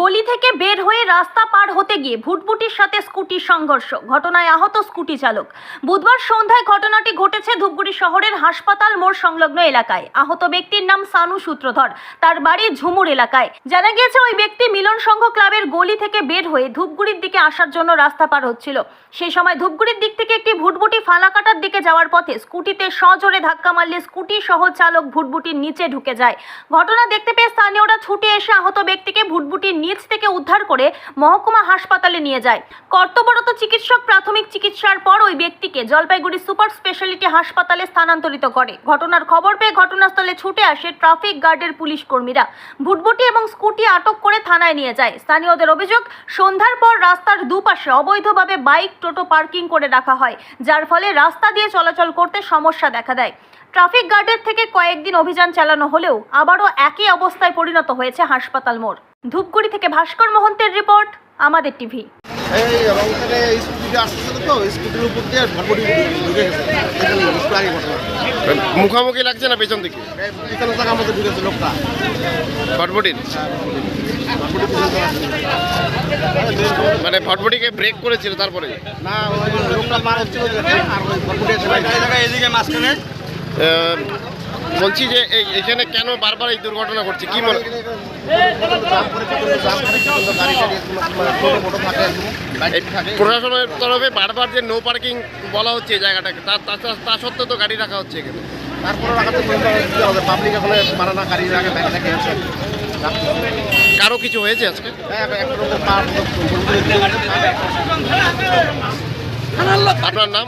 গলি থেকে বের হয়ে রাস্তা পার হতে গিয়ে ভুটভুটির সাথে স্কুটির সংঘর্ষ। ঘটনায় আহত স্কুটি চালক। বুধবার সন্ধ্যায় ঘটনাটি ঘটেছে ধূপগুড়ি শহরের হাসপাতাল মোড় সংলগ্ন এলাকায়। আহত ব্যক্তির নাম সানু সূত্রধর। তার বাড়ি ঝুমুর এলাকায়। জানা গিয়েছে ওই ব্যক্তি মিলন সংঘ ক্লাবের গলি থেকে বের হয়ে ধূপগুড়ির দিকে আসার জন্য রাস্তা পার হচ্ছিল। সেই সময় ধূপগুড়ির দিক থেকে একটি ভুটভুটি ফালাকাটার দিকে যাওয়ার পথে স্কুটিতে সজোরে ধাক্কা মারলে স্কুটি সহ চালক ভুটভুটির নিচে ঢুকে যায়। ঘটনা দেখতে পেয়ে স্থানীয়রা এসে আহত ব্যক্তিকে ভুটভুটির নিচ থেকে উদ্ধার করে মহকুমা হাসপাতালে নিয়ে যায়। কর্তব্যরত চিকিৎসক প্রাথমিক চিকিৎসার পর ওই ব্যক্তিকে জলপাইগুড়ি সুপার স্পেশালিটি হাসপাতালে স্থানান্তরিত করে। ঘটনার খবর পেয়ে ঘটনাস্থলে ছুটে আসে ট্রাফিক গার্ডের পুলিশ কর্মীরা। ভুটভুটি এবং স্কুটি আটক করে থানায় নিয়ে যায়। স্থানীয়দের অভিযোগ, সন্ধ্যার পর রাস্তার দুপাশে অবৈধভাবে বাইক, টোটো পার্কিং করে রাখা হয়, যার ফলে রাস্তা দিয়ে চলাচল করতে সমস্যা দেখা দেয়। ট্রাফিক গার্ডের থেকে কয়েকদিন অভিযান চালানো হলেও আবারও একই অবস্থায় পরিণত হয়েছে হাসপাতাল মোড়। ধূপগুড়ি থেকে ভাস্কর মহন্তের রিপোর্ট আমাদের টিভি। মুখামুখি লাগছে না পেছন দিকে? ফটফটির। মানে ফটফটিকে ব্রেক করেছিল তারপরে? না লোকটা মার হচ্ছিল আর ওই ভটভটি এদিকে মাঝখানে বলছি যে এখানে কেন বারবার এই দুর্ঘটনা ঘটছে? কি মনে প্রশাসনের তরফে বারবার যে নো পার্কিং বলা হচ্ছে এই জায়গাটাকে, তা সত্ত্বেও তো গাড়ি রাখা হচ্ছে এখানে। তারপরে রাখাতে এখানে গাড়ি কারও কিছু হয়েছে আজকে? আপনার নাম?